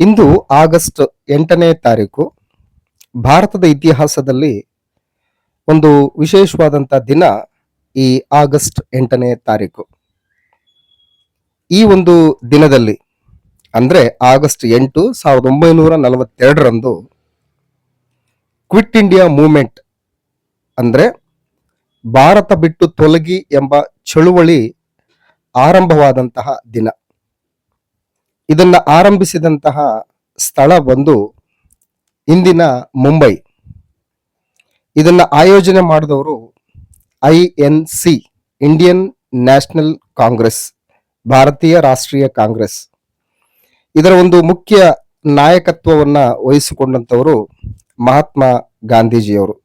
ಇಂದು August ಎಂಟನೇ ತಾರೀಕು ಭಾರತದ ಇತಿಹಾಸದಲ್ಲಿ ಒಂದು ವಿಶೇಷವಾದಂಥ ದಿನ ಈ ಆಗಸ್ಟ್ ಎಂಟನೇ ತಾರೀಕು. ಈ ಒಂದು ದಿನದಲ್ಲಿ ಅಂದ್ರೆ ಆಗಸ್ಟ್ ಎಂಟು ಸಾವಿರದ ಒಂಬೈನೂರ ನಲವತ್ತೆರಡರಂದು ಕ್ವಿಟ್ ಇಂಡಿಯಾ ಮೂವ್ಮೆಂಟ್ ಅಂದ್ರೆ ಭಾರತ ಬಿಟ್ಟು ತೊಲಗಿ ಎಂಬ ಚಳುವಳಿ ಆರಂಭವಾದಂತಹ ದಿನ. ಇದನ್ನ ಆರಂಭಿಸಿದಂತಹ ಸ್ಥಳ ಬಂದು ಇಂದಿನ ಮುಂಬೈ. ಇದನ್ನ ಆಯೋಜನೆ ಮಾಡಿದವರು I N C, Indian National Congress, ಭಾರತೀಯ ರಾಷ್ಟ್ರೀಯ ಕಾಂಗ್ರೆಸ್. ಇದರ ಒಂದು ಮುಖ್ಯ ನಾಯಕತ್ವವನ್ನ ವಹಿಸಿಕೊಂಡಂತವರು ಮಹಾತ್ಮ ಗಾಂಧೀಜಿಯವರು.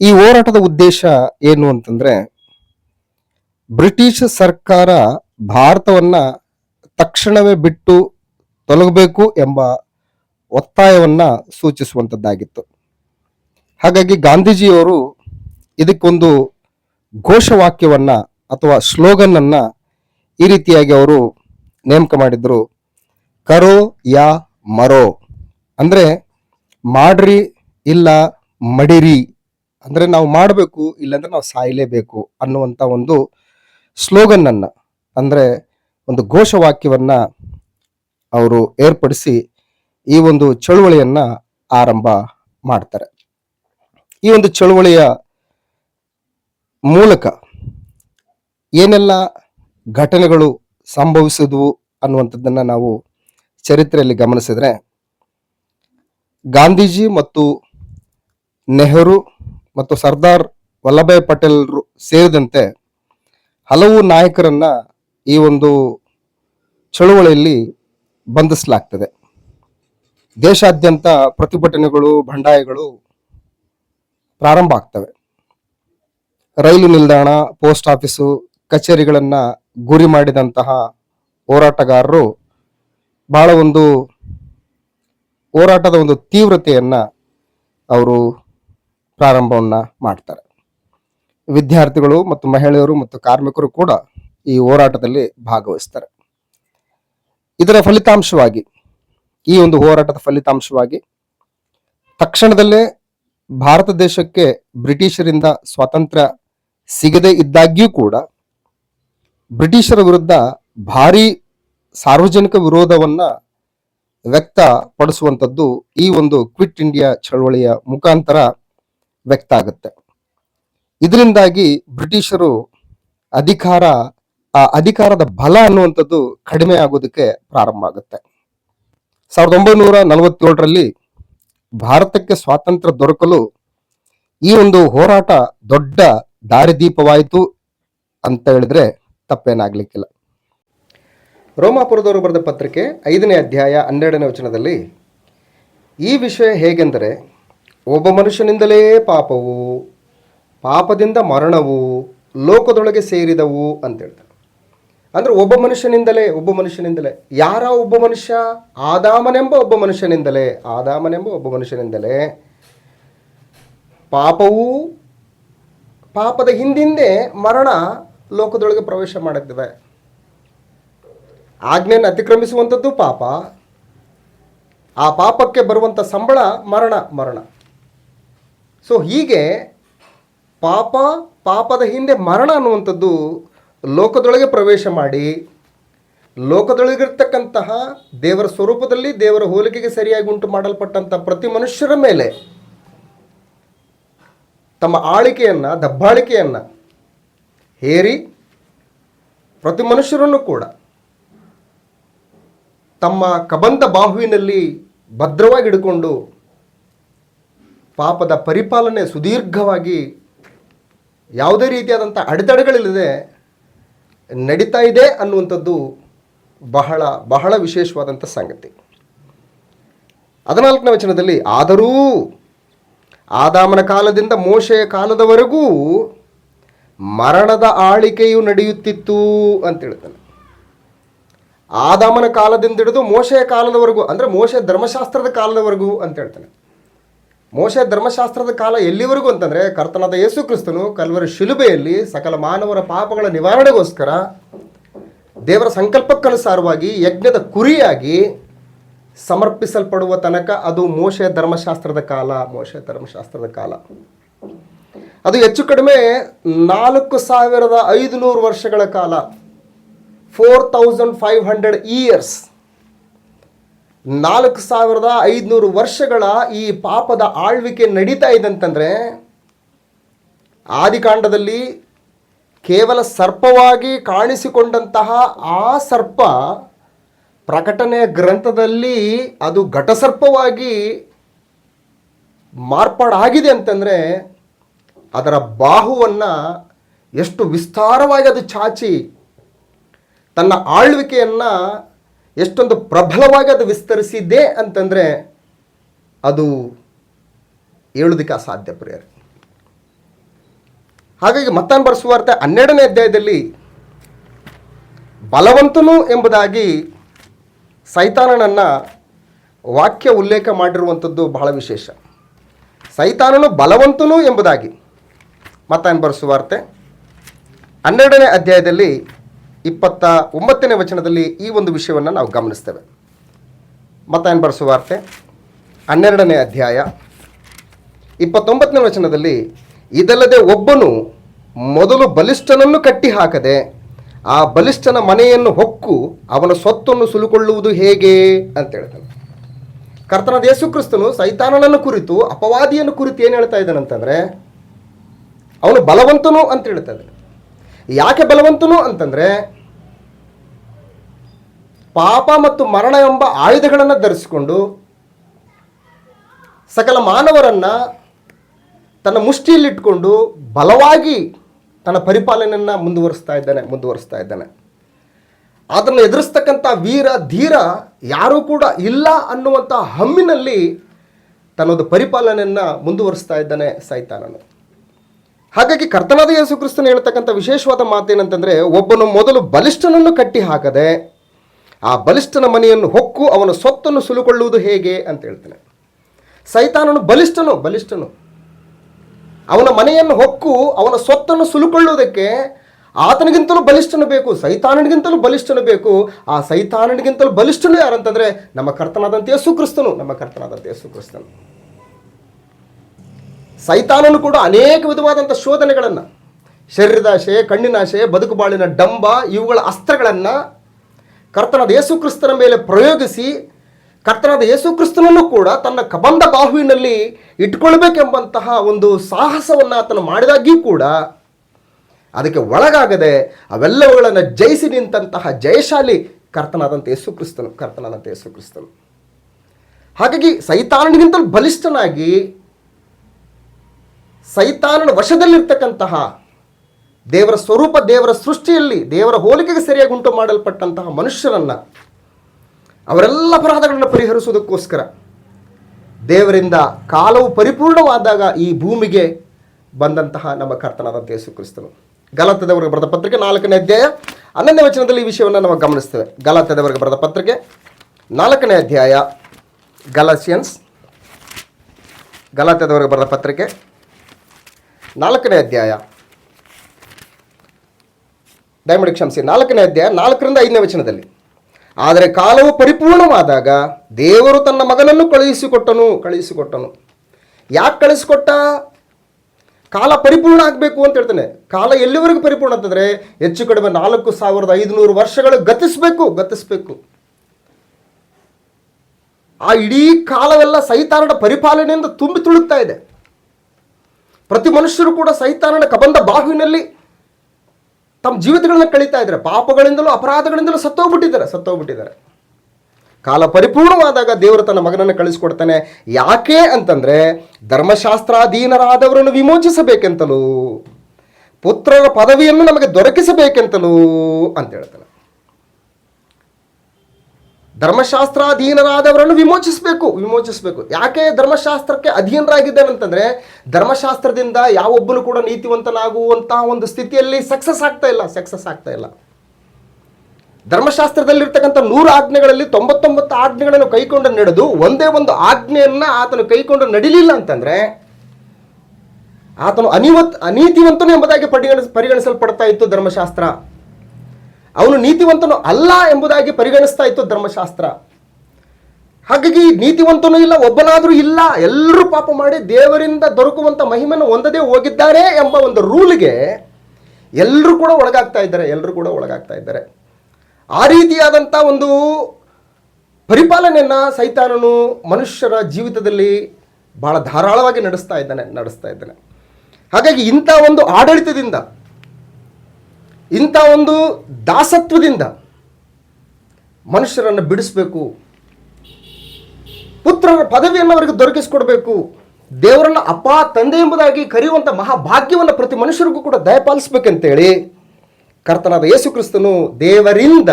ಈ ಹೋರಾಟದ ಉದ್ದೇಶ ಏನು ಅಂತಂದ್ರೆ, ಬ್ರಿಟಿಷ್ ಸರ್ಕಾರ ಭಾರತವನ್ನ ತಕ್ಷಣವೇ ಬಿಟ್ಟು ತೊಲಗಬೇಕು ಎಂಬ ಒತ್ತಾಯವನ್ನ ಸೂಚಿಸುವಂಥದ್ದಾಗಿತ್ತು ಹಾಗಾಗಿ ಗಾಂಧೀಜಿಯವರು ಇದಕ್ಕೊಂದು ಘೋಷವಾಕ್ಯವನ್ನು ಅಥವಾ ಸ್ಲೋಗನ್ ಅನ್ನ ಈ ರೀತಿಯಾಗಿ ಅವರು ನೇಮಕ ಮಾಡಿದ್ರು. ಕರೋ ಯಾ ಮರೋ. ಅಂದರೆ ಮಾಡ್ರಿ ಇಲ್ಲ ಮಡಿರಿ. ಅಂದರೆ ನಾವು ಮಾಡಬೇಕು, ಇಲ್ಲಾಂದರೆ ನಾವು ಸಾಯಲೇಬೇಕು ಅನ್ನುವಂಥ ಒಂದು ಸ್ಲೋಗನನ್ನು ಅಂದ್ರೆ ಒಂದು ಘೋಷವಾಕ್ಯವನ್ನು ಅವರು ಏರ್ಪಡಿಸಿ ಈ ಒಂದು ಚಳುವಳಿಯನ್ನು ಆರಂಭ ಮಾಡ್ತಾರೆ. ಈ ಒಂದು ಚಳುವಳಿಯ ಮೂಲಕ ಏನೆಲ್ಲ ಘಟನೆಗಳು ಸಂಭವಿಸಿದ್ವು ಅನ್ನುವಂಥದ್ದನ್ನು ನಾವು ಚರಿತ್ರೆಯಲ್ಲಿ ಗಮನಿಸಿದರೆ, ಗಾಂಧೀಜಿ ಮತ್ತು ನೆಹರು ಮತ್ತು ಸರ್ದಾರ್ ವಲ್ಲಭಾಯ್ ಪಟೇಲ್ರು ಸೇರಿದಂತೆ ಹಲವು ನಾಯಕರನ್ನ ಈ ಒಂದು ಚಳುವಳಿಯಲ್ಲಿ ಬಂಧಿಸಲಾಗ್ತದೆ. ದೇಶಾದ್ಯಂತ ಪ್ರತಿಭಟನೆಗಳು, ಬಂಡಾಯಗಳು ಪ್ರಾರಂಭ ಆಗ್ತವೆ. ರೈಲು ನಿಲ್ದಾಣ, ಪೋಸ್ಟ್ ಆಫೀಸು, ಕಚೇರಿಗಳನ್ನು ಗುರಿ ಮಾಡಿದಂತಹ ಹೋರಾಟಗಾರರು ಬಹಳ ಒಂದು ಹೋರಾಟದ ಒಂದು ತೀವ್ರತೆಯನ್ನು ಅವರು ಪ್ರಾರಂಭವನ್ನು ಮಾಡ್ತಾರೆ. ವಿದ್ಯಾರ್ಥಿಗಳು ಮತ್ತು ಮಹಿಳೆಯರು ಮತ್ತು ಕಾರ್ಮಿಕರು ಕೂಡ ಈ ಹೋರಾಟದಲ್ಲಿ ಭಾಗವಹಿಸ್ತಾರೆ. ಇದರ ಫಲಿತಾಂಶವಾಗಿ, ಈ ಒಂದು ಹೋರಾಟದ ಫಲಿತಾಂಶವಾಗಿ ತಕ್ಷಣದಲ್ಲೇ ಭಾರತ ದೇಶಕ್ಕೆ ಬ್ರಿಟಿಷರಿಂದ ಸ್ವಾತಂತ್ರ್ಯ ಸಿಗದೇ ಇದ್ದಾಗ್ಯೂ ಕೂಡ ಬ್ರಿಟಿಷರ ವಿರುದ್ಧ ಭಾರಿ ಸಾರ್ವಜನಿಕ ವಿರೋಧವನ್ನ ವ್ಯಕ್ತಪಡಿಸುವಂಥದ್ದು ಈ ಒಂದು ಕ್ವಿಟ್ ಇಂಡಿಯಾ ಚಳವಳಿಯ ಮುಖಾಂತರ ವ್ಯಕ್ತ ಆಗುತ್ತೆ. ಇದರಿಂದಾಗಿ ಬ್ರಿಟಿಷರು ಅಧಿಕಾರ ಆ ಅಧಿಕಾರದ ಬಲ ಅನ್ನುವಂಥದ್ದು ಕಡಿಮೆ ಆಗೋದಕ್ಕೆ ಪ್ರಾರಂಭ ಆಗುತ್ತೆ. ಸಾವಿರದ ಒಂಬೈನೂರ ನಲವತ್ತೇಳರಲ್ಲಿ ಭಾರತಕ್ಕೆ ಸ್ವಾತಂತ್ರ್ಯ ದೊರಕಲು ಈ ಒಂದು ಹೋರಾಟ ದೊಡ್ಡ ದಾರಿದೀಪವಾಯಿತು ಅಂತ ಹೇಳಿದ್ರೆ ತಪ್ಪೇನಾಗ್ಲಿಕ್ಕಿಲ್ಲ. ರೋಮಾಪುರದವರು ಬರೆದ ಪತ್ರಿಕೆ ಐದನೇ ಅಧ್ಯಾಯ ಹನ್ನೆರಡನೇ ವಚನದಲ್ಲಿ, ಈ ವಿಷಯ ಹೇಗೆಂದರೆ, ಒಬ್ಬ ಮನುಷ್ಯನಿಂದಲೇ ಪಾಪವು, ಪಾಪದಿಂದ ಮರಣವು, ಲೋಕದೊಳಗೆ ಸೇರಿದವು ಅಂತ ಹೇಳ್ತಾರೆ. ಅಂದ್ರೆ ಒಬ್ಬ ಮನುಷ್ಯನಿಂದಲೇ ಒಬ್ಬ ಮನುಷ್ಯನಿಂದಲೇ. ಯಾರ ಒಬ್ಬ ಮನುಷ್ಯ? ಆದಾಮನೆಂಬ ಒಬ್ಬ ಮನುಷ್ಯನಿಂದಲೇ. ಆದಾಮನೆಂಬ ಒಬ್ಬ ಮನುಷ್ಯನಿಂದಲೇ. ಪಾಪವು ಪಾಪದ ಹಿಂದಿಂದೆ ಮರಣ ಲೋಕದೊಳಗೆ ಪ್ರವೇಶ ಮಾಡುತ್ತವೆ ಆಜ್ಞೆಯನ್ನು ಅತಿಕ್ರಮಿಸುವಂಥದ್ದು ಪಾಪ. ಆ ಪಾಪಕ್ಕೆ ಬರುವಂಥ ಸಂಬಳ ಮರಣ ಮರಣ. ಸೊ ಹೀಗೆ ಪಾಪ ಪಾಪದ ಹಿಂದೆ ಮರಣ ಅನ್ನುವಂಥದ್ದು ಲೋಕದೊಳಗೆ ಪ್ರವೇಶ ಮಾಡಿ, ಲೋಕದೊಳಗಿರ್ತಕ್ಕಂತಹ ದೇವರ ಸ್ವರೂಪದಲ್ಲಿ ದೇವರ ಹೋಲಿಕೆಗೆ ಸರಿಯಾಗಿ ಉಂಟು ಮಾಡಲ್ಪಟ್ಟಂಥ ಪ್ರತಿ ಮನುಷ್ಯರ ಮೇಲೆ ತಮ್ಮ ಆಳಿಕೆಯನ್ನು ದಬ್ಬಾಳಿಕೆಯನ್ನು ಹೇರಿ ಪ್ರತಿ ಮನುಷ್ಯರನ್ನು ಕೂಡ ತಮ್ಮ ಕಬಂಧ ಬಾಹುವಿನಲ್ಲಿ ಭದ್ರವಾಗಿ ಹಿಡ್ಕೊಂಡು ಪಾಪದ ಪರಿಪಾಲನೆ ಸುದೀರ್ಘವಾಗಿ ಯಾವುದೇ ರೀತಿಯಾದಂಥ ಅಡೆತಡೆಗಳಿಲ್ಲದೆ ನಡೀತಾ ಇದೆ ಅನ್ನುವಂಥದ್ದು ಬಹಳ ಬಹಳ ವಿಶೇಷವಾದಂಥ ಸಂಗತಿ. ಹದಿನಾಲ್ಕನೇ ವಚನದಲ್ಲಿ, ಆದರೂ ಆದಾಮನ ಕಾಲದಿಂದ ಮೋಶೆಯ ಕಾಲದವರೆಗೂ ಮರಣದ ಆಳಿಕೆಯು ನಡೆಯುತ್ತಿತ್ತು ಅಂತ ಹೇಳ್ತಾನೆ. ಆದಾಮನ ಕಾಲದಿಂದ ಹಿಡಿದು ಮೋಶೆಯ ಕಾಲದವರೆಗೂ, ಅಂದರೆ ಮೋಶೆ ಧರ್ಮಶಾಸ್ತ್ರದ ಕಾಲದವರೆಗೂ ಅಂತ ಹೇಳ್ತಾನೆ. ಮೋಶೆ ಧರ್ಮಶಾಸ್ತ್ರದ ಕಾಲ ಎಲ್ಲಿವರೆಗೂ ಅಂತಂದರೆ ಕರ್ತನಾದ ಯೇಸು ಕ್ರಿಸ್ತನು ಕಲ್ವರ ಶಿಲುಬೆಯಲ್ಲಿ ಸಕಲ ಮಾನವರ ಪಾಪಗಳ ನಿವಾರಣೆಗೋಸ್ಕರ ದೇವರ ಸಂಕಲ್ಪಕ್ಕನುಸಾರವಾಗಿ ಯಜ್ಞದ ಕುರಿಯಾಗಿ ಸಮರ್ಪಿಸಲ್ಪಡುವ ತನಕ ಅದು ಮೋಶೆ ಧರ್ಮಶಾಸ್ತ್ರದ ಕಾಲ, ಮೋಶೆ ಧರ್ಮಶಾಸ್ತ್ರದ ಕಾಲ. ಅದು ಹೆಚ್ಚು ಕಡಿಮೆ ನಾಲ್ಕು ಸಾವಿರದ ಐದುನೂರು ವರ್ಷಗಳ ಕಾಲ four thousand five hundred years ನಾಲ್ಕು ಸಾವಿರದ ಐದುನೂರು ವರ್ಷಗಳ ಈ ಪಾಪದ ಆಳ್ವಿಕೆ ನಡೀತಾ ಇದೆ ಅಂತಂದರೆ, ಆದಿಕಾಂಡದಲ್ಲಿ ಕೇವಲ ಸರ್ಪವಾಗಿ ಕಾಣಿಸಿಕೊಂಡಂತಹ ಆ ಸರ್ಪ ಪ್ರಕಟಣೆಯ ಗ್ರಂಥದಲ್ಲಿ ಅದು ಘಟಸರ್ಪವಾಗಿ ಮಾರ್ಪಾಡಾಗಿದೆ ಅಂತಂದರೆ, ಅದರ ಬಾಹುವನ್ನು ಎಷ್ಟು ವಿಸ್ತಾರವಾಗಿ ಅದು ಚಾಚಿ, ತನ್ನ ಆಳ್ವಿಕೆಯನ್ನು ಎಷ್ಟೊಂದು ಪ್ರಬಲವಾಗಿ ಅದು ವಿಸ್ತರಿಸಿದೆ ಅಂತಂದರೆ ಅದು ಹೇಳೋದಕ್ಕೆ ಅಸಾಧ್ಯ ಪ್ರಿಯರ್. ಹಾಗಾಗಿ ಮತ್ತಾನ್ ಬರೆಸುವಾರ್ತೆ ಹನ್ನೆರಡನೇ ಅಧ್ಯಾಯದಲ್ಲಿ ಬಲವಂತನು ಎಂಬುದಾಗಿ ಸೈತಾನನನ್ನು ವಾಕ್ಯ ಉಲ್ಲೇಖ ಮಾಡಿರುವಂಥದ್ದು ಬಹಳ ವಿಶೇಷ. ಸೈತಾನನು ಬಲವಂತನು ಎಂಬುದಾಗಿ ಮತ್ತಾನ್ ಬರೆಸುವಾರ್ತೆ ಹನ್ನೆರಡನೇ ಅಧ್ಯಾಯದಲ್ಲಿ ಇಪ್ಪತ್ತ ಒಂಬತ್ತನೇ ವಚನದಲ್ಲಿ ಈ ಒಂದು ವಿಷಯವನ್ನು ನಾವು ಗಮನಿಸ್ತೇವೆ. ಬರೆಸುವ ಬರೆಸುವಾರ್ತೆ ಹನ್ನೆರಡನೇ ಅಧ್ಯಾಯ. ಇಪ್ಪತ್ತೊಂಬತ್ತನೇ ವಚನದಲ್ಲಿ, ಇದಲ್ಲದೆ ಒಬ್ಬನು ಮೊದಲು ಬಲಿಷ್ಠನನ್ನು ಕಟ್ಟಿ ಹಾಕದೆ ಆ ಬಲಿಷ್ಠನ ಮನೆಯನ್ನು ಹೊಕ್ಕು, ಅವನ ಸ್ವತ್ತನ್ನು ಸುಲುಕೊಳ್ಳುವುದು ಹೇಗೆ ಅಂತ ಹೇಳ್ತಾನೆ. ಕರ್ತನಾದ ಯೇಸು ಕ್ರಿಸ್ತನು ಸೈತಾನನನ್ನು ಕುರಿತು, ಅಪವಾದಿಯನ್ನು ಕುರಿತು ಏನು ಹೇಳ್ತಾ ಇದ್ದಾನಂತಂದರೆ ಅವನು ಬಲವಂತನು ಅಂತ ಹೇಳ್ತಾ ಇದ್ದಾನೆ. ಯಾಕೆ ಬಲವಂತನು ಅಂತಂದರೆ ಪಾಪ ಮತ್ತು ಮರಣ ಎಂಬ ಆಯುಧಗಳನ್ನು ಧರಿಸಿಕೊಂಡು ಸಕಲ ಮಾನವರನ್ನು ತನ್ನ ಮುಷ್ಟಿಯಲ್ಲಿಟ್ಟುಕೊಂಡು ಬಲವಾಗಿ ತನ್ನ ಪರಿಪಾಲನೆಯನ್ನು ಮುಂದುವರಿಸ್ತಾ ಇದ್ದಾನೆ ಮುಂದುವರಿಸ್ತಾ ಇದ್ದಾನೆ. ಅದನ್ನು ಎದುರಿಸ್ತಕ್ಕಂಥ ವೀರ, ಧೀರ ಯಾರೂ ಕೂಡ ಇಲ್ಲ ಅನ್ನುವಂಥ ಹಮ್ಮಿನಲ್ಲಿ ತನ್ನೊಂದು ಪರಿಪಾಲನೆಯನ್ನು ಮುಂದುವರಿಸ್ತಾ ಇದ್ದಾನೆ ಸೈತಾನನು. ಹಾಗಾಗಿ ಕರ್ತನಾದ ಯೇಸು ಕ್ರಿಸ್ತನು ಹೇಳ್ತಕ್ಕಂಥ ವಿಶೇಷವಾದ ಮಾತೇನಂತಂದರೆ, ಒಬ್ಬನು ಮೊದಲು ಬಲಿಷ್ಠನನ್ನು ಕಟ್ಟಿ ಹಾಕದೆ ಆ ಬಲಿಷ್ಠನ ಮನೆಯನ್ನು ಹೊಕ್ಕು ಅವನ ಸ್ವತ್ತನ್ನು ಸುಲುಕೊಳ್ಳುವುದು ಹೇಗೆ ಅಂತ ಹೇಳ್ತಾನೆ. ಸೈತಾನನು ಬಲಿಷ್ಠನು ಬಲಿಷ್ಠನು. ಅವನ ಮನೆಯನ್ನು ಹೊಕ್ಕು ಅವನ ಸ್ವತ್ತನ್ನು ಸುಲುಕೊಳ್ಳುವುದಕ್ಕೆ ಆತನಿಗಿಂತಲೂ ಬಲಿಷ್ಠನು ಬೇಕು, ಸೈತಾನನಿಗಿಂತಲೂ ಬಲಿಷ್ಠನು ಬೇಕು. ಆ ಸೈತಾನನಿಗಿಂತಲೂ ಬಲಿಷ್ಠನು ಯಾರಂತಂದ್ರೆ ನಮ್ಮ ಕರ್ತನಾದಂತೆ ಸುಕ್ರಿಸ್ತನು ಕ್ರಿಸ್ತನು ನಮ್ಮ ಕರ್ತನಾದಂತೆ ಸುಕ್ರಿಸ್ತನು ಕ್ರಿಸ್ತನು ಸೈತಾನನು ಕೂಡ ಅನೇಕ ವಿಧವಾದಂಥ ಶೋಧನೆಗಳನ್ನು ಶರೀರದಾಶೆ ಕಣ್ಣಿನಾಶೆ, ಬದುಕು ಬಾಳಿನ ಡಂಬ, ಇವುಗಳ ಅಸ್ತ್ರಗಳನ್ನು ಕರ್ತನಾದ ಯೇಸು ಕ್ರಿಸ್ತನ ಮೇಲೆ ಪ್ರಯೋಗಿಸಿ ಕರ್ತನಾದ ಯೇಸು ಕ್ರಿಸ್ತನನ್ನು ಕೂಡ ತನ್ನ ಕಬಂಧ ಬಾಹುವಿನಲ್ಲಿ ಇಟ್ಕೊಳ್ಬೇಕೆಂಬಂತಹ ಒಂದು ಸಾಹಸವನ್ನು ಆತನು ಮಾಡಿದಾಗಿ ಕೂಡ ಅದಕ್ಕೆ ಒಳಗಾಗದೆ ಅವೆಲ್ಲವುಗಳನ್ನು ಜಯಿಸಿ ನಿಂತಹ ಜಯಶಾಲಿ ಕರ್ತನಾದಂಥ ಯೇಸು ಕ್ರಿಸ್ತನು, ಕರ್ತನಾದಂಥ ಯೇಸು ಕ್ರಿಸ್ತನು. ಹಾಗಾಗಿ ಸೈತಾನನಿಗಿಂತಲೂ ಬಲಿಷ್ಠನಾಗಿ ಸೈತಾನನ ವಶದಲ್ಲಿರ್ತಕ್ಕಂತಹ ದೇವರ ಸ್ವರೂಪ ದೇವರ ಸೃಷ್ಟಿಯಲ್ಲಿ ದೇವರ ಹೋಲಿಕೆಗೆ ಸರಿಯಾಗಿ ಉಂಟು ಮಾಡಲ್ಪಟ್ಟಂತಹ ಮನುಷ್ಯರನ್ನು ಅವರೆಲ್ಲ ಅಪರಾಧಗಳನ್ನು ಪರಿಹರಿಸುವುದಕ್ಕೋಸ್ಕರ ದೇವರಿಂದ ಕಾಲವು ಪರಿಪೂರ್ಣವಾದಾಗ ಈ ಭೂಮಿಗೆ ಬಂದಂತಹ ನಮ್ಮ ಕರ್ತನಾದಂಥ ಯೇಸು ಕ್ರಿಸ್ತನು. ಗಲಾತದವರಿಗೆ ಬರೆದ ಪತ್ರಿಕೆ ನಾಲ್ಕನೇ ಅಧ್ಯಾಯ ಹನ್ನೊಂದನೇ ವಚನದಲ್ಲಿ ಈ ವಿಷಯವನ್ನು ನಾವು ಗಮನಿಸ್ತೇವೆ. ಗಲತದವರಿಗೆ ಬರೆದ ಪತ್ರಿಕೆ ನಾಲ್ಕನೇ ಅಧ್ಯಾಯ ಗಲಸಿಯನ್ಸ್. ಗಲತದವರಿಗೆ ಬರೆದ ಪತ್ರಿಕೆ ನಾಲ್ಕನೇ ಅಧ್ಯಾಯ ದಯಮಾಡಿ ಕ್ಷಮಿಸಿ, ನಾಲ್ಕನೇ ಅಧ್ಯಾಯ, ನಾಲ್ಕರಿಂದ ಐದನೇ ವಚನದಲ್ಲಿ. ಆದರೆ ಕಾಲವು ಪರಿಪೂರ್ಣವಾದಾಗ ದೇವರು ತನ್ನ ಮಗನನ್ನು ಕಳುಹಿಸಿಕೊಟ್ಟನು ಕಳುಹಿಸಿಕೊಟ್ಟನು. ಯಾಕೆ ಕಳಿಸಿಕೊಟ್ಟ ಕಾಲ ಪರಿಪೂರ್ಣ ಆಗಬೇಕು ಅಂತ ಹೇಳ್ತಾನೆ. ಕಾಲ ಎಲ್ಲಿವರೆಗೂ ಪರಿಪೂರ್ಣ ಅಂತಂದರೆ ಹೆಚ್ಚು ಕಡಿಮೆ ನಾಲ್ಕು ಸಾವಿರದ ಐದುನೂರು ವರ್ಷಗಳು ಗತಿಸಬೇಕು ಗತಿಸಬೇಕು. ಆ ಇಡೀ ಕಾಲವೆಲ್ಲ ಸೈತಾನನ ಪರಿಪಾಲನೆಯಿಂದ ತುಂಬಿ ತುಳುಕ್ತಾ ಇದೆ. ಪ್ರತಿ ಮನುಷ್ಯರು ಕೂಡ ಸೈತಾನನ ಕಬಂಧ ಬಾಹುವಿನಲ್ಲಿ ತಮ್ಮ ಜೀವಿತಗಳನ್ನ ಕಳೀತಾ ಇದ್ದಾರೆ. ಪಾಪಗಳಿಂದಲೂ ಅಪರಾಧಗಳಿಂದಲೂ ಸತ್ತೋಗ್ಬಿಟ್ಟಿದ್ದಾರೆ ಸತ್ತೋಗ್ಬಿಟ್ಟಿದ್ದಾರೆ. ಕಾಲ ಪರಿಪೂರ್ಣವಾದಾಗ ದೇವರು ತನ್ನ ಮಗನನ್ನು ಕಳಿಸ್ಕೊಡ್ತಾನೆ. ಯಾಕೆ ಅಂತಂದ್ರೆ, ಧರ್ಮಶಾಸ್ತ್ರಾಧೀನರಾದವರನ್ನು ವಿಮೋಚಿಸಬೇಕೆಂತಲೂ, ಪುತ್ರರ ಪದವಿಯನ್ನು ನಮಗೆ ದೊರಕಿಸಬೇಕೆಂತಲೂ ಅಂತ ಹೇಳ್ತಾನೆ. ಧರ್ಮಶಾಸ್ತ್ರಾಧೀನರಾದವರನ್ನು ವಿಮೋಚಿಸಬೇಕು ವಿಮೋಚಿಸಬೇಕು. ಯಾಕೆ ಧರ್ಮಶಾಸ್ತ್ರಕ್ಕೆ ಅಧೀನರಾಗಿದ್ದೇನೆಂತಂದ್ರೆ ಧರ್ಮಶಾಸ್ತ್ರದಿಂದ ಯಾವೊಬ್ಬನು ಕೂಡ ನೀತಿವಂತನಾಗುವಂತಹ ಒಂದು ಸ್ಥಿತಿಯಲ್ಲಿ ಸಕ್ಸಸ್ ಆಗ್ತಾ ಇಲ್ಲ ಸಕ್ಸಸ್ ಆಗ್ತಾ ಇಲ್ಲ. ಧರ್ಮಶಾಸ್ತ್ರದಲ್ಲಿರ್ತಕ್ಕಂಥ ನೂರು ಆಜ್ಞೆಗಳಲ್ಲಿ ತೊಂಬತ್ತೊಂಬತ್ತು ಆಜ್ಞೆಗಳನ್ನು ಕೈಕೊಂಡು ನಡೆದು ಒಂದೇ ಒಂದು ಆಜ್ಞೆಯನ್ನ ಆತನು ಕೈಕೊಂಡು ನಡಿಲಿಲ್ಲ ಅಂತಂದ್ರೆ, ಆತನು ಅನಿವತ್, ಅನೀತಿವಂತನು ಎಂಬುದಾಗಿ ಪರಿಗಣಿಸ, ಪರಿಗಣಿಸಲ್ಪಡ್ತಾ ಇತ್ತು ಧರ್ಮಶಾಸ್ತ್ರ. ಅವನು ನೀತಿವಂತನು ಅಲ್ಲ ಎಂಬುದಾಗಿ ಪರಿಗಣಿಸ್ತಾ ಇತ್ತು ಧರ್ಮಶಾಸ್ತ್ರ. ಹಾಗಾಗಿ ನೀತಿವಂತನೂ ಇಲ್ಲ, ಒಬ್ಬನಾದರೂ ಇಲ್ಲ, ಎಲ್ಲರೂ ಪಾಪ ಮಾಡಿ ದೇವರಿಂದ ದೊರಕುವಂಥ ಮಹಿಮೆಯನ್ನು ಹೊಂದದೇ ಹೋಗಿದ್ದಾರೆ ಎಂಬ ಒಂದು ರೂಲ್ಗೆ ಎಲ್ಲರೂ ಕೂಡ ಒಳಗಾಗ್ತಾ ಇದ್ದಾರೆ, ಎಲ್ಲರೂ ಕೂಡ ಒಳಗಾಗ್ತಾ ಇದ್ದಾರೆ. ಆ ರೀತಿಯಾದಂಥ ಒಂದು ಪರಿಪಾಲನೆಯನ್ನು ಸೈತಾನನು ಮನುಷ್ಯರ ಜೀವಿತದಲ್ಲಿ ಭಾಳ ಧಾರಾಳವಾಗಿ ನಡೆಸ್ತಾ ಇದ್ದಾನೆ ನಡೆಸ್ತಾ ಇದ್ದಾನೆ. ಹಾಗಾಗಿ ಇಂಥ ಒಂದು ಆಡಳಿತದಿಂದ ಇಂಥ ಒಂದು ದಾಸತ್ವದಿಂದ ಮನುಷ್ಯರನ್ನು ಬಿಡಿಸಬೇಕು. ಪುತ್ರರ ಪದವಿಯನ್ನು ಅವರಿಗೆ ದೊರಕಿಸಿಕೊಡಬೇಕು. ದೇವರನ್ನು ಅಪ್ಪ, ತಂದೆ ಎಂಬುದಾಗಿ ಕರೆಯುವಂಥ ಮಹಾಭಾಗ್ಯವನ್ನು ಪ್ರತಿ ಮನುಷ್ಯರಿಗೂ ಕೂಡ ದಯಪಾಲಿಸಬೇಕಂತೇಳಿ ಕರ್ತನಾದ ಯೇಸು ಕ್ರಿಸ್ತನು ದೇವರಿಂದ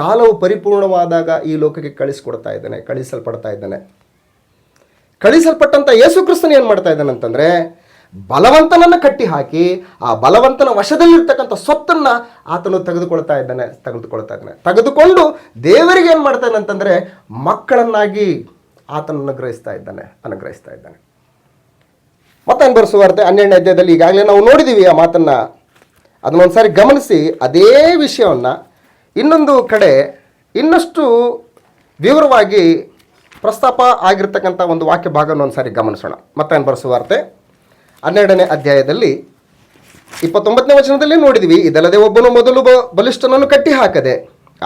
ಕಾಲವು ಪರಿಪೂರ್ಣವಾದಾಗ ಈ ಲೋಕಕ್ಕೆ ಕಳಿಸ್ಕೊಡ್ತಾ ಇದ್ದಾನೆ, ಕಳಿಸಲ್ಪಡ್ತಾ ಇದ್ದಾನೆ. ಕಳಿಸಲ್ಪಟ್ಟಂಥ ಯೇಸು ಕ್ರಿಸ್ತನ ಏನು ಮಾಡ್ತಾ ಇದ್ದಾನೆ ಅಂತಂದ್ರೆ ಬಲವಂತನನ್ನ ಕಟ್ಟಿ ಹಾಕಿ, ಆ ಬಲವಂತನ ವಶದಲ್ಲಿರ್ತಕ್ಕಂಥ ಸೊತ್ತನ್ನ ಆತನು ತೆಗೆದುಕೊಳ್ತಾ ಇದ್ದಾನೆ ತೆಗೆದುಕೊಳ್ತಾ ಇದ್ದಾನೆ. ತೆಗೆದುಕೊಂಡು ದೇವರಿಗೆ ಏನು ಮಾಡ್ತಾನೆ ಅಂತಂದರೆ ಮಕ್ಕಳನ್ನಾಗಿ ಆತನನ್ನು ಅನುಗ್ರಹಿಸ್ತಾ ಇದ್ದಾನೆ ಅನುಗ್ರಹಿಸ್ತಾ ಇದ್ದಾನೆ. ಮತ್ತೆ ಬರೆಸುವಾರ್ತೆ ಹನ್ನೆರಡನೇ ಅಧ್ಯಾಯದಲ್ಲಿ ಈಗಾಗಲೇ ನಾವು ನೋಡಿದ್ದೀವಿ ಆ ಮಾತನ್ನು. ಅದನ್ನೊಂದು ಸಾರಿ ಗಮನಿಸಿ, ಅದೇ ವಿಷಯವನ್ನು ಇನ್ನೊಂದು ಕಡೆ ಇನ್ನಷ್ಟು ವಿವರವಾಗಿ ಪ್ರಸ್ತಾಪ ಆಗಿರ್ತಕ್ಕಂಥ ಒಂದು ವಾಕ್ಯ ಭಾಗವನ್ನು ಒಂದ್ಸಾರಿ ಗಮನಿಸೋಣ. ಮತ್ತೆ ಬರೆಸುವಾರ್ತೆ ಹನ್ನೆರಡನೇ ಅಧ್ಯಾಯದಲ್ಲಿ ಇಪ್ಪತ್ತೊಂಬತ್ತನೇ ವಚನದಲ್ಲಿ ನೋಡಿದ್ವಿ, ಇದಲ್ಲದೆ ಒಬ್ಬನು ಮೊದಲು ಬಲಿಷ್ಠನನ್ನು ಕಟ್ಟಿ ಹಾಕದೆ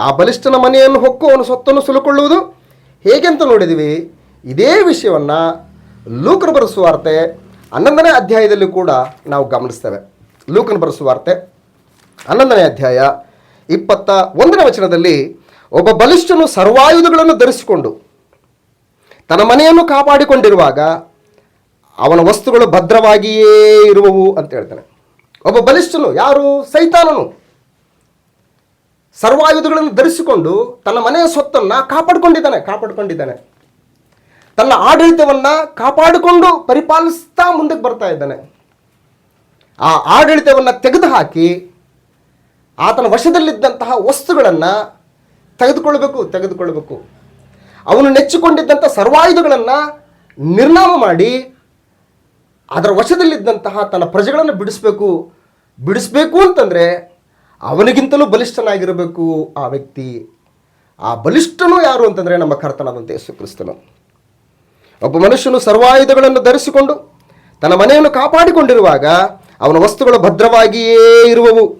ಆ ಬಲಿಷ್ಠನ ಮನೆಯನ್ನು ಹೊಕ್ಕು, ಅವನು ಸೊತ್ತನ್ನು ಸುಲುಕೊಳ್ಳುವುದು ಹೇಗೆ ಅಂತ ನೋಡಿದ್ವಿ, ಇದೇ ವಿಷಯವನ್ನು ಲೂಕನ ಬರೆಸುವಾರ್ತೆ ಹನ್ನೊಂದನೇ ಅಧ್ಯಾಯದಲ್ಲಿ ಕೂಡ ನಾವು ಗಮನಿಸ್ತೇವೆ. ಲೂಕನ ಬರೆಸುವಾರ್ತೆ ಹನ್ನೊಂದನೇ ಅಧ್ಯಾಯ ಇಪ್ಪತ್ತ ಒಂದನೇ ವಚನದಲ್ಲಿ, ಒಬ್ಬ ಬಲಿಷ್ಠನು ಸರ್ವಾಯುಧಗಳನ್ನು ಧರಿಸಿಕೊಂಡು ತನ್ನ ಮನೆಯನ್ನು ಕಾಪಾಡಿಕೊಂಡಿರುವಾಗ ಅವನ ವಸ್ತುಗಳು ಭದ್ರವಾಗಿಯೇ ಇರುವವು ಅಂತ ಹೇಳ್ತಾನೆ. ಒಬ್ಬ ಬಲಿಷ್ಠನು, ಯಾರು? ಸೈತಾನನು. ಸರ್ವಾಯುಧಗಳನ್ನು ಧರಿಸಿಕೊಂಡು ತನ್ನ ಮನೆಯ ಸೊತ್ತನ್ನು ಕಾಪಾಡಿಕೊಂಡಿದ್ದಾನೆ ಕಾಪಾಡಿಕೊಂಡಿದ್ದಾನೆ. ತನ್ನ ಆಡಳಿತವನ್ನು ಕಾಪಾಡಿಕೊಂಡು ಪರಿಪಾಲಿಸ್ತಾ ಮುಂದಕ್ಕೆ ಬರ್ತಾ ಇದ್ದಾನೆ. ಆ ಆಡಳಿತವನ್ನು ತೆಗೆದುಹಾಕಿ ಆತನ ವಶದಲ್ಲಿದ್ದಂತಹ ವಸ್ತುಗಳನ್ನು ತೆಗೆದುಕೊಳ್ಬೇಕು ತೆಗೆದುಕೊಳ್ಬೇಕು ಅವನು ನೆಚ್ಚಿಕೊಂಡಿದ್ದಂಥ ಸರ್ವಾಯುಧಗಳನ್ನು ನಿರ್ನಾಮ ಮಾಡಿ ಅದರ ವಶದಲ್ಲಿದ್ದಂತಹ ತನ್ನ ಪ್ರಜೆಗಳನ್ನು ಬಿಡಿಸ್ಬೇಕು ಬಿಡಿಸ್ಬೇಕು ಅಂತಂದರೆ ಅವನಿಗಿಂತಲೂ ಬಲಿಷ್ಠನಾಗಿರಬೇಕು ಆ ವ್ಯಕ್ತಿ. ಆ ಬಲಿಷ್ಠನು ಯಾರು ಅಂತಂದರೆ ನಮ್ಮ ಕರ್ತನಾದಂಥ ಯೇಸು ಕ್ರಿಸ್ತನು. ಒಬ್ಬ ಮನುಷ್ಯನು ಸರ್ವಾಯುಧಗಳನ್ನು ಧರಿಸಿಕೊಂಡು ತನ್ನ ಮನೆಯನ್ನು ಕಾಪಾಡಿಕೊಂಡಿರುವಾಗ ಅವನ ವಸ್ತುಗಳು ಭದ್ರವಾಗಿಯೇ ಇರುವವು.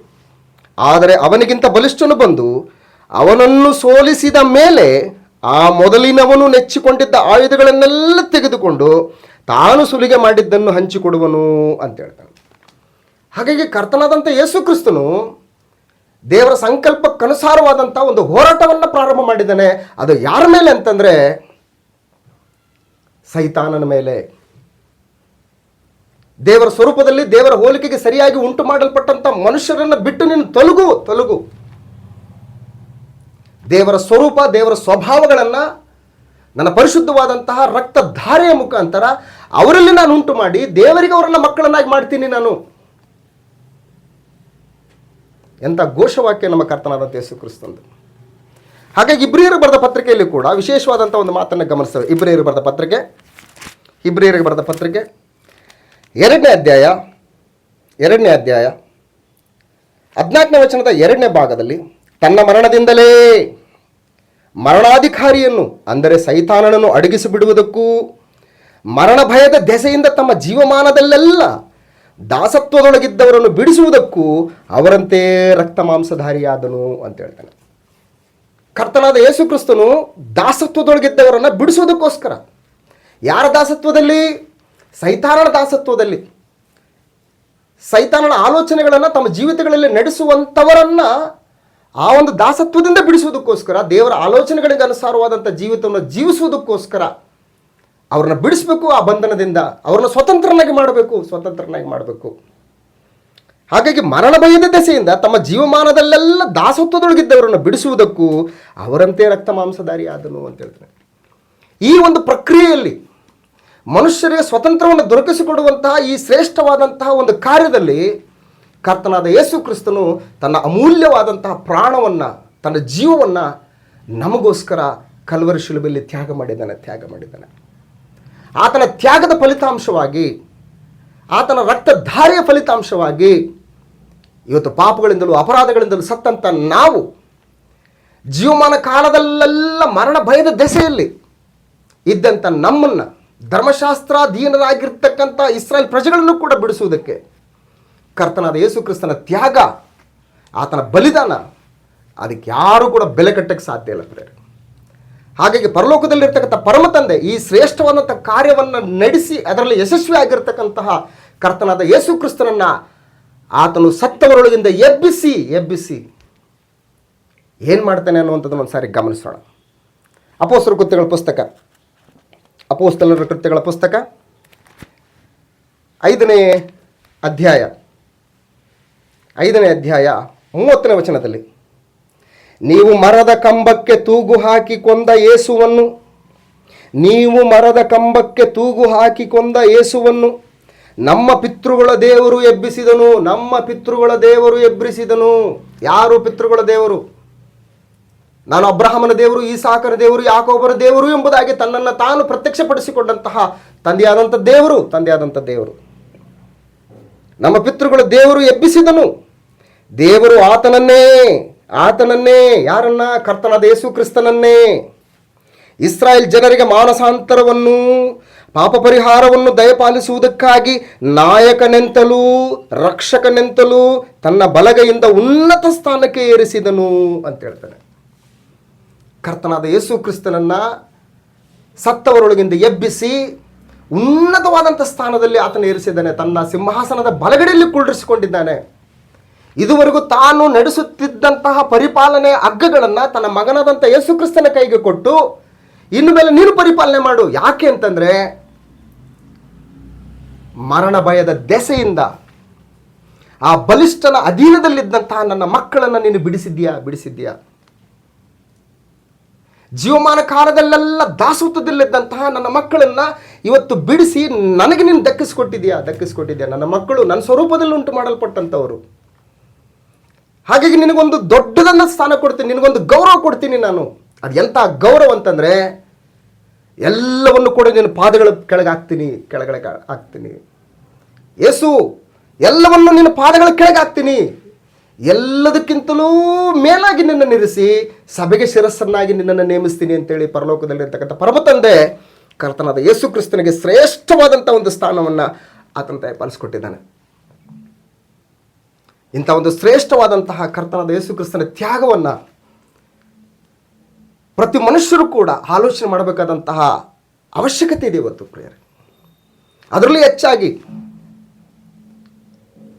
ಆದರೆ ಅವನಿಗಿಂತ ಬಲಿಷ್ಠನು ಬಂದು ಅವನನ್ನು ಸೋಲಿಸಿದ ಮೇಲೆ ಆ ಮೊದಲಿನವನು ನೆಚ್ಚಿಕೊಂಡಿದ್ದ ಆಯುಧಗಳನ್ನೆಲ್ಲ ತೆಗೆದುಕೊಂಡು ತಾನು ಸುಲಿಗೆ ಮಾಡಿದ್ದನ್ನು ಹಂಚಿಕೊಡುವನು ಅಂತ ಹೇಳ್ತಾನೆ. ಹಾಗಾಗಿ ಕರ್ತನಾದಂಥ ಯೇಸು ಕ್ರಿಸ್ತನು ದೇವರ ಸಂಕಲ್ಪಕ್ಕನುಸಾರವಾದಂಥ ಒಂದು ಹೋರಾಟವನ್ನು ಪ್ರಾರಂಭ ಮಾಡಿದ್ದಾನೆ. ಅದು ಯಾರ ಮೇಲೆ ಅಂತಂದರೆ ಸೈತಾನನ ಮೇಲೆ. ದೇವರ ಸ್ವರೂಪದಲ್ಲಿ ದೇವರ ಹೋಲಿಕೆಗೆ ಸರಿಯಾಗಿ ಉಂಟು ಮಾಡಲ್ಪಟ್ಟಂಥ ಮನುಷ್ಯರನ್ನು ಬಿಟ್ಟು ನೀನು ತೊಲಗು ತೊಲಗು. ದೇವರ ಸ್ವರೂಪ, ದೇವರ ಸ್ವಭಾವಗಳನ್ನು ನನ್ನ ಪರಿಶುದ್ಧವಾದಂತಹ ರಕ್ತಧಾರೆಯ ಮುಖಾಂತರ ಅವರಲ್ಲಿ ನಾನು ಉಂಟು ಮಾಡಿ ದೇವರಿಗೆ ಅವರನ್ನ ಮಕ್ಕಳನ್ನಾಗಿ ಮಾಡ್ತೀನಿ ನಾನು. ಎಂಥ ಘೋಷವಾಕ್ಯ ನಮ್ಮ ಕರ್ತನಾದಂಥ ಯೇಸು ಕ್ರಿಸ್ತಂದು. ಹಾಗಾಗಿ ಇಬ್ರಿಯರು ಬರೆದ ಪತ್ರಿಕೆಯಲ್ಲಿ ಕೂಡ ವಿಶೇಷವಾದಂಥ ಒಂದು ಮಾತನ್ನು ಗಮನಿಸ್ತೇವೆ. ಇಬ್ರಿಯರು ಬರೆದ ಪತ್ರಿಕೆ ಇಬ್ರಿಯರಿಗೆ ಬರೆದ ಪತ್ರಿಕೆ, ಎರಡನೇ ಅಧ್ಯಾಯ ಎರಡನೇ ಅಧ್ಯಾಯ, ಹದಿನಾಲ್ಕನೇ ವಚನದ ಎರಡನೇ ಭಾಗದಲ್ಲಿ, ತನ್ನ ಮರಣದಿಂದಲೇ ಮರಣಾಧಿಕಾರಿಯನ್ನು, ಅಂದರೆ ಸೈತಾನನನ್ನು ಅಡಗಿಸಿ ಬಿಡುವುದಕ್ಕೂ ಮರಣ ಭಯದ ದೆಸೆಯಿಂದ ತಮ್ಮ ಜೀವಮಾನದಲ್ಲೆಲ್ಲ ದಾಸತ್ವದೊಳಗಿದ್ದವರನ್ನು ಬಿಡಿಸುವುದಕ್ಕೂ ಅವರಂತೆ ರಕ್ತ ಮಾಂಸಧಾರಿಯಾದನು ಅಂತ ಹೇಳ್ತಾನೆ. ಕರ್ತನಾದ ಯೇಸು ಕ್ರಿಸ್ತನು ದಾಸತ್ವದೊಳಗಿದ್ದವರನ್ನು ಬಿಡಿಸುವುದಕ್ಕೋಸ್ಕರ, ಯಾರ ದಾಸತ್ವದಲ್ಲಿ? ಸೈತಾನನ ದಾಸತ್ವದಲ್ಲಿ. ಸೈತಾನನ ಆಲೋಚನೆಗಳನ್ನು ತಮ್ಮ ಜೀವಿತಗಳಲ್ಲಿ ನಡೆಸುವಂಥವರನ್ನ ಆ ಒಂದು ದಾಸತ್ವದಿಂದ ಬಿಡಿಸುವುದಕ್ಕೋಸ್ಕರ, ದೇವರ ಆಲೋಚನೆಗಳಿಗೆ ಅನುಸಾರವಾದಂಥ ಜೀವಿತವನ್ನು ಜೀವಿಸುವುದಕ್ಕೋಸ್ಕರ ಅವ್ರನ್ನ ಬಿಡಿಸಬೇಕು ಆ ಬಂಧನದಿಂದ. ಅವ್ರನ್ನ ಸ್ವತಂತ್ರನಾಗಿ ಮಾಡಬೇಕು ಸ್ವತಂತ್ರನಾಗಿ ಮಾಡಬೇಕು. ಹಾಗಾಗಿ ಮರಣ ಭಯದ ದೆಸೆಯಿಂದ ತಮ್ಮ ಜೀವಮಾನದಲ್ಲೆಲ್ಲ ದಾಸತ್ವದೊಳಗಿದ್ದವರನ್ನು ಬಿಡಿಸುವುದಕ್ಕೂ ಅವರಂತೆ ರಕ್ತ ಮಾಂಸಧಾರಿ ಆದನು ಅಂತ ಹೇಳ್ತಾರೆ ಈ ಒಂದು ಪ್ರಕ್ರಿಯೆಯಲ್ಲಿ ಮನುಷ್ಯರಿಗೆ ಸ್ವತಂತ್ರವನ್ನು ದೊರಕಿಸಿಕೊಡುವಂತಹ ಈ ಶ್ರೇಷ್ಠವಾದಂತಹ ಒಂದು ಕಾರ್ಯದಲ್ಲಿ ಕರ್ತನಾದ ಯೇಸು ಕ್ರಿಸ್ತನು ತನ್ನ ಅಮೂಲ್ಯವಾದಂತಹ ಪ್ರಾಣವನ್ನು, ತನ್ನ ಜೀವವನ್ನು ನಮಗೋಸ್ಕರ ಕಲ್ವರ ಶಿಲುಬೆಯಲ್ಲಿ ತ್ಯಾಗ ಮಾಡಿದ್ದಾನೆ ತ್ಯಾಗ ಮಾಡಿದ್ದಾನೆ. ಆತನ ತ್ಯಾಗದ ಫಲಿತಾಂಶವಾಗಿ, ಆತನ ರಕ್ತಧಾರೆಯ ಫಲಿತಾಂಶವಾಗಿ ಇವತ್ತು ಪಾಪಗಳಿಂದಲೂ ಅಪರಾಧಗಳಿಂದಲೂ ಸತ್ತಂತ ನಾವು, ಜೀವಮಾನ ಕಾಲದಲ್ಲೆಲ್ಲ ಮರಣ ಭಯದ ದೆಸೆಯಲ್ಲಿ ಇದ್ದಂಥ ನಮ್ಮನ್ನು ಧರ್ಮಶಾಸ್ತ್ರಾಧೀನರಾಗಿರ್ತಕ್ಕಂಥ ಇಸ್ರಾಯೇಲ್ ಪ್ರಜೆಗಳನ್ನು ಕೂಡ ಬಿಡಿಸುವುದಕ್ಕೆ ಕರ್ತನಾದ ಯೇಸು ಕ್ರಿಸ್ತನ ತ್ಯಾಗ, ಆತನ ಬಲಿದಾನ, ಅದಕ್ಕೆ ಯಾರೂ ಕೂಡ ಬೆಲೆ ಕಟ್ಟಕ್ಕೆ ಸಾಧ್ಯ ಇಲ್ಲ ಪ್ರೇರೆ ಹಾಗಾಗಿ ಪರಲೋಕದಲ್ಲಿರ್ತಕ್ಕಂಥ ಪರಮ ತಂದೆ ಈ ಶ್ರೇಷ್ಠವಾದಂಥ ಕಾರ್ಯವನ್ನು ನಡೆಸಿ ಅದರಲ್ಲಿ ಯಶಸ್ವಿ ಆಗಿರ್ತಕ್ಕಂತಹ ಕರ್ತನಾದ ಯೇಸು ಕ್ರಿಸ್ತನನ್ನು ಆತನು ಸತ್ತವರೊಳಗಿಂದ ಎಬ್ಬಿಸಿ ಎಬ್ಬಿಸಿ ಏನು ಮಾಡ್ತಾನೆ ಅನ್ನುವಂಥದ್ದು ಒಂದು ಸಾರಿ ಗಮನಿಸೋಣ. ಅಪೋಸ್ತರ ಕೃತ್ಯಗಳ ಪುಸ್ತಕ. ಅಪೋಸ್ತಲರ ಕೃತ್ಯಗಳ ಪುಸ್ತಕ. ಐದನೇ ಅಧ್ಯಾಯ. ಐದನೇ ಅಧ್ಯಾಯ ಮೂವತ್ತನೇ ವಚನದಲ್ಲಿ, ನೀವು ಮರದ ಕಂಬಕ್ಕೆ ತೂಗು ಹಾಕಿ ಕೊಂದ ಏಸುವನ್ನು ನೀವು ಮರದ ಕಂಬಕ್ಕೆ ತೂಗು ಹಾಕಿ ಕೊಂದ ಏಸುವನ್ನು ನಮ್ಮ ಪಿತೃಗಳ ದೇವರು ಎಬ್ಬಿಸಿದನು, ನಮ್ಮ ಪಿತೃಗಳ ದೇವರು ಎಬ್ಬಿಸಿದನು. ಯಾರು ಪಿತೃಗಳ ದೇವರು? ನಾನು ಅಬ್ರಾಹ್ಮನ ದೇವರು, ಈಸಾಕನ ದೇವರು, ಯಾಕೋಬರ ದೇವರು ಎಂಬುದಾಗಿ ತನ್ನನ್ನು ತಾನು ಪ್ರತ್ಯಕ್ಷಪಡಿಸಿಕೊಂಡಂತಹ ತಂದೆಯಾದಂಥ ದೇವರು ತಂದೆಯಾದಂಥ ದೇವರು. ನಮ್ಮ ಪಿತೃಗಳ ದೇವರು ಎಬ್ಬಿಸಿದನು. ದೇವರು ಆತನನ್ನೇ ಆತನನ್ನೇ, ಯಾರನ್ನ? ಕರ್ತನಾದ ಯೇಸು ಕ್ರಿಸ್ತನನ್ನೇ. ಇಸ್ರಾಯೇಲ್ ಜನರಿಗೆ ಮಾನಸಾಂತರವನ್ನು, ಪಾಪ ಪರಿಹಾರವನ್ನು ದಯಪಾಲಿಸುವುದಕ್ಕಾಗಿ ನಾಯಕನೆಂತಲೂ, ರಕ್ಷಕನೆಂತಲೂ ತನ್ನ ಬಲಗೈಯಿಂದ ಉನ್ನತ ಸ್ಥಾನಕ್ಕೆ ಏರಿಸಿದನು ಅಂತ ಹೇಳ್ತಾನೆ. ಕರ್ತನಾದ ಯೇಸು ಕ್ರಿಸ್ತನನ್ನ ಸತ್ತವರೊಳಗಿಂದ ಎಬ್ಬಿಸಿ ಉನ್ನತವಾದಂಥ ಸ್ಥಾನದಲ್ಲಿ ಆತನ ಏರಿಸಿದ್ದಾನೆ. ತನ್ನ ಸಿಂಹಾಸನದ ಬಲಗಡೆಯಲ್ಲಿ ಕುಳ್ಳಿರಿಸಿಕೊಂಡಿದ್ದಾನೆ ಇದುವರೆಗೂ ತಾನು ನಡೆಸುತ್ತಿದ್ದಂತಹ ಪರಿಪಾಲನೆ ಹಗ್ಗಗಳನ್ನು ತನ್ನ ಮಗನಾದಂಥ ಯೇಸು ಕ್ರಿಸ್ತನ ಕೈಗೆ ಕೊಟ್ಟು ಇನ್ನು ಮೇಲೆ ನೀನು ಪರಿಪಾಲನೆ ಮಾಡು. ಯಾಕೆ ಅಂತಂದರೆ ಮರಣ ಭಯದ ದೆಸೆಯಿಂದ ಆ ಬಲಿಷ್ಠನ ಅಧೀನದಲ್ಲಿದ್ದಂತಹ ನನ್ನ ಮಕ್ಕಳನ್ನು ನೀನು ಬಿಡಿಸಿದ್ಯಾ ಬಿಡಿಸಿದ್ಯಾ ಜೀವಮಾನ ಕಾಲದಲ್ಲೆಲ್ಲ ದಾಸೋತದಲ್ಲಿದ್ದಂತಹ ನನ್ನ ಮಕ್ಕಳನ್ನ ಇವತ್ತು ಬಿಡಿಸಿ ನನಗೆ ನೀನು ದಕ್ಕಿಸ್ಕೊಟ್ಟಿದ್ಯಾ ದಕ್ಕಿಸ್ಕೊಟ್ಟಿದ್ಯಾ ನನ್ನ ಮಕ್ಕಳು ನನ್ನ ಸ್ವರೂಪದಲ್ಲಿ ಉಂಟು ಮಾಡಲ್ಪಟ್ಟಂಥವರು ಹಾಗಾಗಿ ನಿನಗೊಂದು ದೊಡ್ಡದನ್ನ ಸ್ಥಾನ ಕೊಡ್ತೀನಿ, ನಿನಗೊಂದು ಗೌರವ ಕೊಡ್ತೀನಿ ನಾನು. ಅದು ಎಂಥ ಗೌರವ ಅಂತಂದರೆ, ಎಲ್ಲವನ್ನು ಕೂಡ ನಿನ್ನ ಪಾದಗಳ ಕೆಳಗೆ ಹಾಕ್ತೀನಿ, ಕೆಳಗಡೆ ಹಾಕ್ತೀನಿ. ಯೇಸು ಎಲ್ಲವನ್ನು ನಿನ್ನ ಪಾದಗಳ ಕೆಳಗೆ ಹಾಕ್ತೀನಿ. ಎಲ್ಲದಕ್ಕಿಂತಲೂ ಮೇಲಾಗಿ ನಿನ್ನನ್ನು ನಿಲ್ಲಿಸಿ ಸಭೆಗೆ ಶಿರಸ್ಸನ್ನಾಗಿ ನಿನ್ನನ್ನು ನೇಮಿಸ್ತೀನಿ ಅಂತೇಳಿ ಪರಲೋಕದಲ್ಲಿರ್ತಕ್ಕಂಥ ಪರಮ ತಂದೆ ಕರ್ತನಾದ ಯೇಸು ಕ್ರಿಸ್ತನಿಗೆ ಶ್ರೇಷ್ಠವಾದಂಥ ಒಂದು ಸ್ಥಾನವನ್ನು ಆತನ ಪಾಲಿಸ್ಕೊಟ್ಟಿದ್ದಾನೆ. ಇಂಥ ಒಂದು ಶ್ರೇಷ್ಠವಾದಂತಹ ಕರ್ತನಾದ ಯೇಸು ಕ್ರಿಸ್ತನ ತ್ಯಾಗವನ್ನು ಪ್ರತಿ ಮನುಷ್ಯರು ಕೂಡ ಆಲೋಚನೆ ಮಾಡಬೇಕಾದಂತಹ ಅವಶ್ಯಕತೆ ಇದೆ ಇವತ್ತು, ಪ್ರಿಯರೇ. ಅದರಲ್ಲಿ ಹೆಚ್ಚಾಗಿ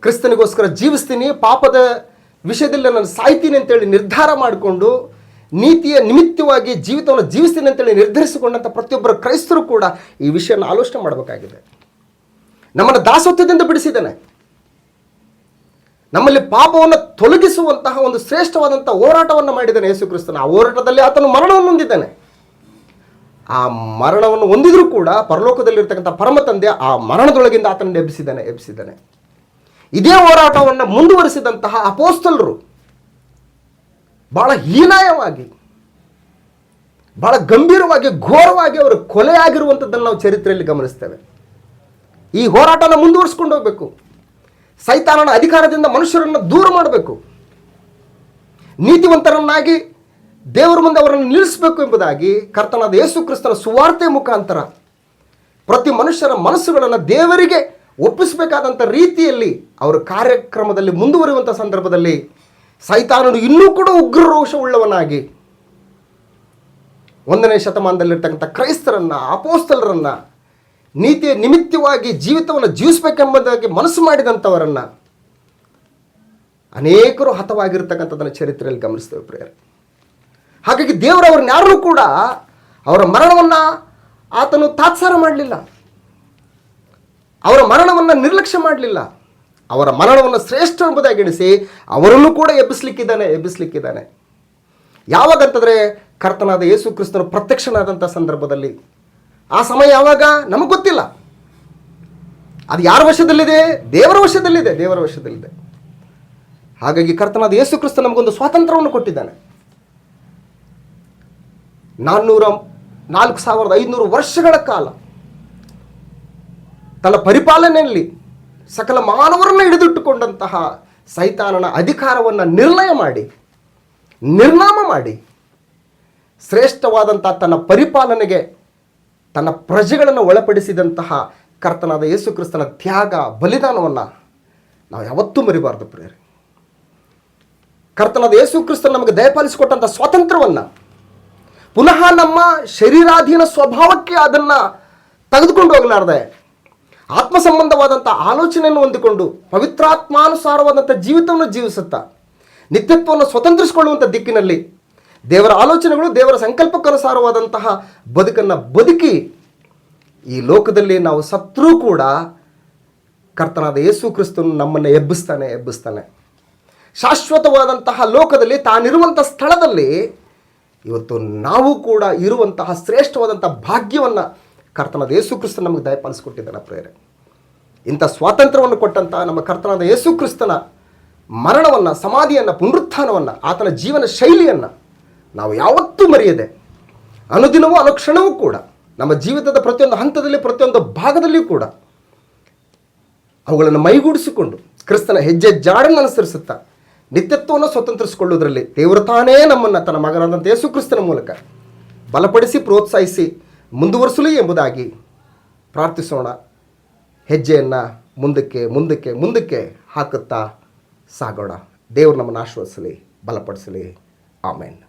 ಕ್ರಿಸ್ತನಿಗೋಸ್ಕರ ಜೀವಿಸ್ತೀನಿ, ಪಾಪದ ವಿಷಯದಲ್ಲಿ ನಾನು ಸಾಯ್ತೀನಿ ಅಂತೇಳಿ ನಿರ್ಧಾರ ಮಾಡಿಕೊಂಡು, ನೀತಿಯ ನಿಮಿತ್ತವಾಗಿ ಜೀವಿತವನ್ನು ಜೀವಿಸ್ತೀನಿ ಅಂತೇಳಿ ನಿರ್ಧರಿಸಿಕೊಂಡಂಥ ಪ್ರತಿಯೊಬ್ಬರ ಕ್ರೈಸ್ತರು ಕೂಡ ಈ ವಿಷಯನ ಆಲೋಚನೆ ಮಾಡಬೇಕಾಗಿದೆ. ನಮ್ಮನ್ನು ದಾಸತ್ವದಿಂದ ಬಿಡಿಸಿದ್ದಾನೆ. ನಮ್ಮಲ್ಲಿ ಪಾಪವನ್ನು ತೊಲಗಿಸುವಂತಹ ಒಂದು ಶ್ರೇಷ್ಠವಾದಂಥ ಹೋರಾಟವನ್ನು ಮಾಡಿದ್ದಾನೆ ಯೇಸು ಕ್ರಿಸ್ತನ. ಆ ಹೋರಾಟದಲ್ಲಿ ಆತನು ಮರಣವನ್ನು ಹೊಂದಿದ್ದಾನೆ. ಆ ಮರಣವನ್ನು ಹೊಂದಿದ್ರೂ ಕೂಡ ಪರಲೋಕದಲ್ಲಿರ್ತಕ್ಕಂಥ ಪರಮ ತಂದೆ ಆ ಮರಣದೊಳಗಿಂದ ಆತನನ್ನು ಎಬ್ಬಿಸಿದ್ದಾನೆ ಎಬ್ಬಿಸಿದ್ದಾನೆ. ಇದೇ ಹೋರಾಟವನ್ನು ಮುಂದುವರಿಸಿದಂತಹ ಅಪೋಸ್ತಲರು ಬಹಳ ಹೀನಾಯವಾಗಿ, ಬಹಳ ಗಂಭೀರವಾಗಿ, ಘೋರವಾಗಿ ಅವರು ಕೊಲೆಯಾಗಿರುವಂಥದ್ದನ್ನು ನಾವು ಚರಿತ್ರೆಯಲ್ಲಿ ಗಮನಿಸ್ತೇವೆ. ಈ ಹೋರಾಟನ ಮುಂದುವರಿಸ್ಕೊಂಡು ಹೋಗಬೇಕು. ಸೈತಾನನ ಅಧಿಕಾರದಿಂದ ಮನುಷ್ಯರನ್ನು ದೂರ ಮಾಡಬೇಕು. ನೀತಿವಂತರನ್ನಾಗಿ ದೇವರ ಮುಂದೆ ಅವರನ್ನು ನಿಲ್ಲಿಸಬೇಕು ಎಂಬುದಾಗಿ ಕರ್ತನಾದ ಯೇಸು ಕ್ರಿಸ್ತನ ಸುವಾರ್ತೆ ಮುಖಾಂತರ ಪ್ರತಿ ಮನುಷ್ಯರ ಮನಸ್ಸುಗಳನ್ನು ದೇವರಿಗೆ ಒಪ್ಪಿಸಬೇಕಾದಂಥ ರೀತಿಯಲ್ಲಿ ಅವರ ಕಾರ್ಯಕ್ರಮದಲ್ಲಿ ಮುಂದುವರಿಯುವಂಥ ಸಂದರ್ಭದಲ್ಲಿ ಸೈತಾನನು ಇನ್ನೂ ಕೂಡ ಉಗ್ರ ರೋಷವುಳ್ಳವನಾಗಿ ಒಂದನೇ ಶತಮಾನದಲ್ಲಿರ್ತಕ್ಕಂಥ ಕ್ರೈಸ್ತರನ್ನು, ಅಪೋಸ್ತಲರನ್ನು ನೀತಿಯ ನಿಮಿತ್ತವಾಗಿ ಜೀವಿತವನ್ನು ಜೀವಿಸಬೇಕೆಂಬುದಾಗಿ ಮನಸ್ಸು ಮಾಡಿದಂಥವರನ್ನು ಅನೇಕರು ಹತವಾಗಿರ್ತಕ್ಕಂಥದ್ದನ್ನು ಚರಿತ್ರೆಯಲ್ಲಿ ಗಮನಿಸ್ತೇವೆ ಪ್ರೇಯರ್. ಹಾಗಾಗಿ ದೇವರು ಅವ್ರನ್ನ ಯಾರೂ ಕೂಡ ಅವರ ಮರಣವನ್ನು ಆತನು ತಾತ್ಸಾರ ಮಾಡಲಿಲ್ಲ. ಅವರ ಮರಣವನ್ನು ನಿರ್ಲಕ್ಷ್ಯ ಮಾಡಲಿಲ್ಲ. ಅವರ ಮರಣವನ್ನು ಶ್ರೇಷ್ಠ ಎಂಬುದಾಗಿ ಎಣಿಸಿ ಅವರನ್ನು ಕೂಡ ಎಬ್ಬಿಸ್ಲಿಕ್ಕಿದ್ದಾನೆ ಎಬ್ಬಿಸ್ಲಿಕ್ಕಿದ್ದಾನೆ. ಯಾವಾಗಂತಂದರೆ ಕರ್ತನಾದ ಯೇಸು ಕ್ರಿಸ್ತನು ಪ್ರತ್ಯಕ್ಷನಾದಂಥ ಸಂದರ್ಭದಲ್ಲಿ ಆ ಸಮಯ ಯಾವಾಗ? ನಮಗೆ ಗೊತ್ತಿಲ್ಲ. ಅದು ಯಾರ ವಶದಲ್ಲಿದೆ? ದೇವರ ವಶದಲ್ಲಿದೆ ದೇವರ ವಶದಲ್ಲಿದೆ. ಹಾಗಾಗಿ ಕರ್ತನಾದ ಯೇಸು ಕ್ರಿಸ್ತ ನಮಗೊಂದು ಸ್ವಾತಂತ್ರ್ಯವನ್ನು ಕೊಟ್ಟಿದ್ದಾನೆ. ನಾನ್ನೂರ ನಾಲ್ಕು ಸಾವಿರದ ಐದುನೂರು ವರ್ಷಗಳ ಕಾಲ ತನ್ನ ಪರಿಪಾಲನೆಯಲ್ಲಿ ಸಕಲ ಮಾನವರನ್ನು ಹಿಡಿದಿಟ್ಟುಕೊಂಡಂತಹ ಸೈತಾನನ ಅಧಿಕಾರವನ್ನು ನಿರ್ಣಯ ಮಾಡಿ, ನಿರ್ನಾಮ ಮಾಡಿ ಶ್ರೇಷ್ಠವಾದಂಥ ತನ್ನ ಪರಿಪಾಲನೆಗೆ ತನ್ನ ಪ್ರಜೆಗಳನ್ನು ಒಳಪಡಿಸಿದಂತಹ ಕರ್ತನಾದ ಯೇಸು ಕ್ರಿಸ್ತನ ತ್ಯಾಗ, ಬಲಿದಾನವನ್ನು ನಾವು ಯಾವತ್ತೂ ಮರಿಬಾರ್ದು ಪ್ರಿಯರಿ. ಕರ್ತನಾದ ಯೇಸು ಕ್ರಿಸ್ತನ ನಮಗೆ ದಯಪಾಲಿಸಿಕೊಟ್ಟಂಥ ಸ್ವಾತಂತ್ರ್ಯವನ್ನು, ಪುನಃ ನಮ್ಮ ಶರೀರಾಧೀನ ಸ್ವಭಾವಕ್ಕೆ ಅದನ್ನು ತೆಗೆದುಕೊಂಡು ಹೋಗಲಾರ್ದೆ ಆತ್ಮ ಸಂಬಂಧವಾದಂಥ ಆಲೋಚನೆಯನ್ನು ಹೊಂದಿಕೊಂಡು ಪವಿತ್ರಾತ್ಮಾನುಸಾರವಾದಂಥ ಜೀವಿತವನ್ನು ಜೀವಿಸುತ್ತಾ, ನಿತ್ಯತ್ವವನ್ನು ಸ್ವತಂತ್ರಿಸಿಕೊಳ್ಳುವಂಥ ದಿಕ್ಕಿನಲ್ಲಿ ದೇವರ ಆಲೋಚನೆಗಳು ದೇವರ ಸಂಕಲ್ಪಕ್ಕನುಸಾರವಾದಂತಹ ಬದುಕನ್ನು ಬದುಕಿ ಈ ಲೋಕದಲ್ಲಿ ನಾವು ಸತ್ರೂ ಕೂಡ ಕರ್ತನಾದ ಯೇಸು ಕ್ರಿಸ್ತನು ನಮ್ಮನ್ನು ಎಬ್ಬಿಸ್ತಾನೆ ಎಬ್ಬಿಸ್ತಾನೆ. ಶಾಶ್ವತವಾದಂತಹ ಲೋಕದಲ್ಲಿ ತಾನಿರುವಂಥ ಸ್ಥಳದಲ್ಲಿ ಇವತ್ತು ನಾವು ಕೂಡ ಇರುವಂತಹ ಶ್ರೇಷ್ಠವಾದಂಥ ಭಾಗ್ಯವನ್ನು ಕರ್ತನಾದ ಯೇಸು ಕ್ರಿಸ್ತ ನಮಗೆ ದಯಪಾಲಿಸಿಕೊಟ್ಟಿದ್ದಾನೆ ಪ್ರೇರೆ ಇಂಥ ಸ್ವಾತಂತ್ರ್ಯವನ್ನು ಕೊಟ್ಟಂತಹ ನಮ್ಮ ಕರ್ತನಾದ ಯೇಸು ಕ್ರಿಸ್ತನ ಮರಣವನ್ನು, ಸಮಾಧಿಯನ್ನು, ಪುನರುತ್ಥಾನವನ್ನು, ಆತನ ಜೀವನ ಶೈಲಿಯನ್ನು ನಾವು ಯಾವತ್ತೂ ಮರೆಯದೆ, ಅನುದಿನವೂ ಅನುಕ್ಷಣವೂ ಕೂಡ, ನಮ್ಮ ಜೀವಿತದ ಪ್ರತಿಯೊಂದು ಹಂತದಲ್ಲಿ, ಪ್ರತಿಯೊಂದು ಭಾಗದಲ್ಲಿಯೂ ಕೂಡ ಅವುಗಳನ್ನು ಮೈಗೂಡಿಸಿಕೊಂಡು ಕ್ರಿಸ್ತನ ಹೆಜ್ಜೆ ಜಾಡನ್ನು ಅನುಸರಿಸುತ್ತಾ ನಿತ್ಯತ್ವವನ್ನು ಸ್ವತಂತ್ರಿಸಿಕೊಳ್ಳುವುದರಲ್ಲಿ ದೇವರು ತಾನೇ ನಮ್ಮನ್ನು ತನ್ನ ಮಗನಾದಂಥ ಯೇಸು ಕ್ರಿಸ್ತನ ಮೂಲಕ ಬಲಪಡಿಸಿ, ಪ್ರೋತ್ಸಾಹಿಸಿ ಮುಂದುವರಿಸಲಿ ಎಂಬುದಾಗಿ ಪ್ರಾರ್ಥಿಸೋಣ. ಹೆಜ್ಜೆಯನ್ನು ಮುಂದಕ್ಕೆ ಮುಂದಕ್ಕೆ ಮುಂದಕ್ಕೆ ಹಾಕುತ್ತಾ ಸಾಗೋಣ. ದೇವರು ನಮ್ಮನ್ನು ಆಶ್ವಾಸಲಿ ಬಲಪಡಿಸಲಿ. ಆಮೇನ್.